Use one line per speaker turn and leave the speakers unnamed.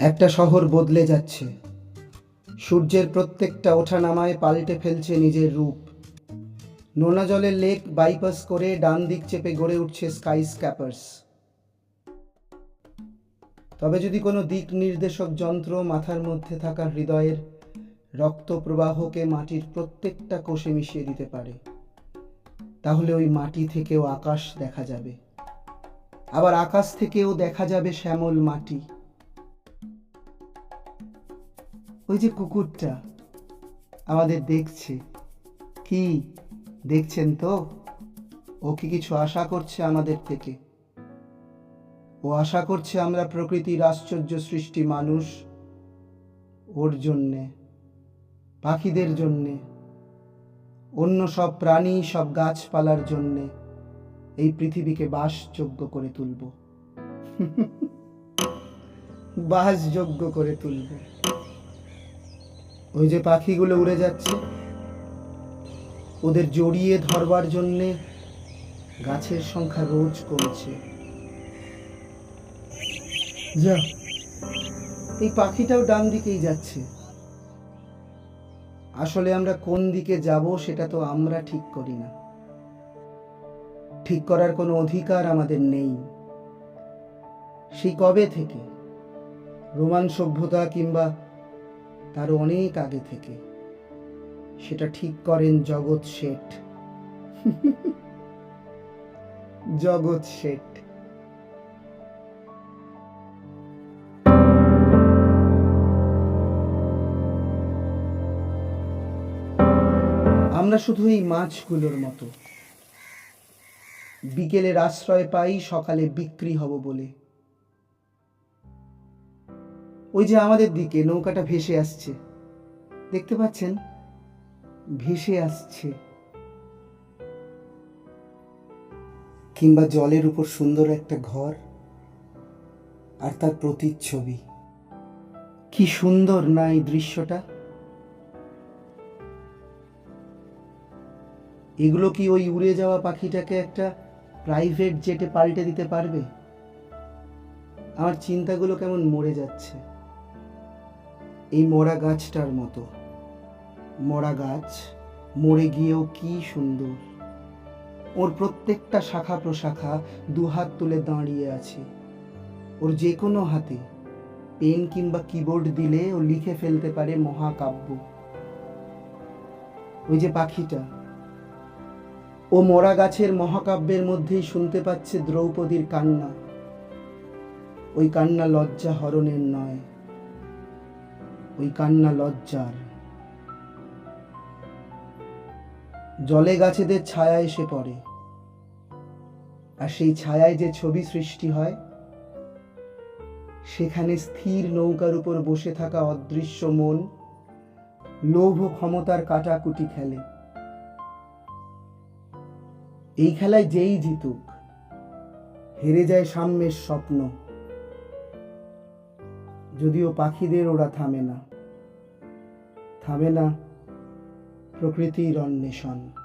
একটা শহর বদলে যাচ্ছে। সূর্যের প্রত্যেকটা ওঠানামায় পাল্টে ফেলছে নিজের রূপ। নোনা জলের লেক বাইপাস করে ডান দিক চেপে গড়ে উঠছে স্কাই স্ক্যাপার্স তবে যদি কোনো দিক নির্দেশক যন্ত্র মাথার মধ্যে থাকা হৃদয়ের রক্ত প্রবাহকে মাটির প্রত্যেকটা কোষে মিশিয়ে দিতে পারে, তাহলে ওই মাটি থেকেও আকাশ দেখা যাবে। আবার আকাশ থেকেও দেখা যাবে শ্যামল মাটি। ওই যে কুকুরটা আমাদের দেখছে। কি দেখছেন তো? ও কি কিছু আশা করছে আমাদের থেকে? ও আশা করছে আমরা প্রকৃতির আশ্চর্য সৃষ্টি মানুষ ওর জন্যে, পাখিদের জন্যে, অন্য সব প্রাণী, সব গাছপালার জন্যে এই পৃথিবীকে বাসযোগ্য করে তুলব। বাসযোগ্য করে তুলব। ওই যে পাখিগুলো উড়ে যাচ্ছে। ওদের জড়িয়ে ধরবার জন্যে গাছের সংখ্যা রোজ কমছে। যা, এই পাখিটাও ডান দিকেই যাচ্ছে। আসলে আমরা কোন দিকে যাব সেটা তো আমরা ঠিক করি না। ঠিক করার কোনো অধিকার আমাদের নেই। সেই কবে থেকে? রোমান সভ্যতা কিংবা তারও অনেক আগে থেকে। সেটা ঠিক করেন জগৎ শেঠ। জগৎ শেঠ। আমরা শুধু এই মাছগুলোর মতো। বিকেলের আশ্রয় পাই, সকালে বিক্রি হব বলে। ওই যে আমাদের দিকে নৌকাটা ভেসে আসছে। দেখতে পাচ্ছেন? ভেসে আসছে। কিংবা জলের উপর সুন্দর একটা ঘর আর তার প্রতিচ্ছবি। কি সুন্দর না এই দৃশ্যটা? এগুলো কি ওই উড়ে যাওয়া পাখিটাকে একটা প্রাইভেট জেটে পাল্টে দিতে পারবে? আমার চিন্তাগুলো কেমন মরে যাচ্ছে। এই মরা গাছটার মতো। মরা গাছ মরে গিয়েও কি সুন্দর। ওর প্রত্যেকটা শাখা প্রশাখা দুহাত তুলে দাঁড়িয়ে আছে। ওর যে কোনো হাতে পেন কিংবা কিবোর্ড দিলে ও লিখে ফেলতে পারে মহাকাব্য। ওই যে পাখিটা, ও মরা গাছের মহাকাব্যের মধ্যেই শুনতে পাচ্ছে দ্রৌপদীর কান্না। ওই কান্না লজ্জা হরণের নয়। ওই কান্না লজ্জার। জলে গাছেদের ছায়া এসে পড়ে। আর সেই ছায়ায় যে ছবি সৃষ্টি হয়, সেখানে স্থির নৌকার উপর বসে থাকা অদৃশ্য মন লোভ ক্ষমতার কাটাকুটি খেলে। এই খেলায় যেই জিতুক, হেরে যায় সাম্যের স্বপ্ন। যদিও পাখিদের ওরা থামে না। থামে না প্রকৃতির অন্বেষণ।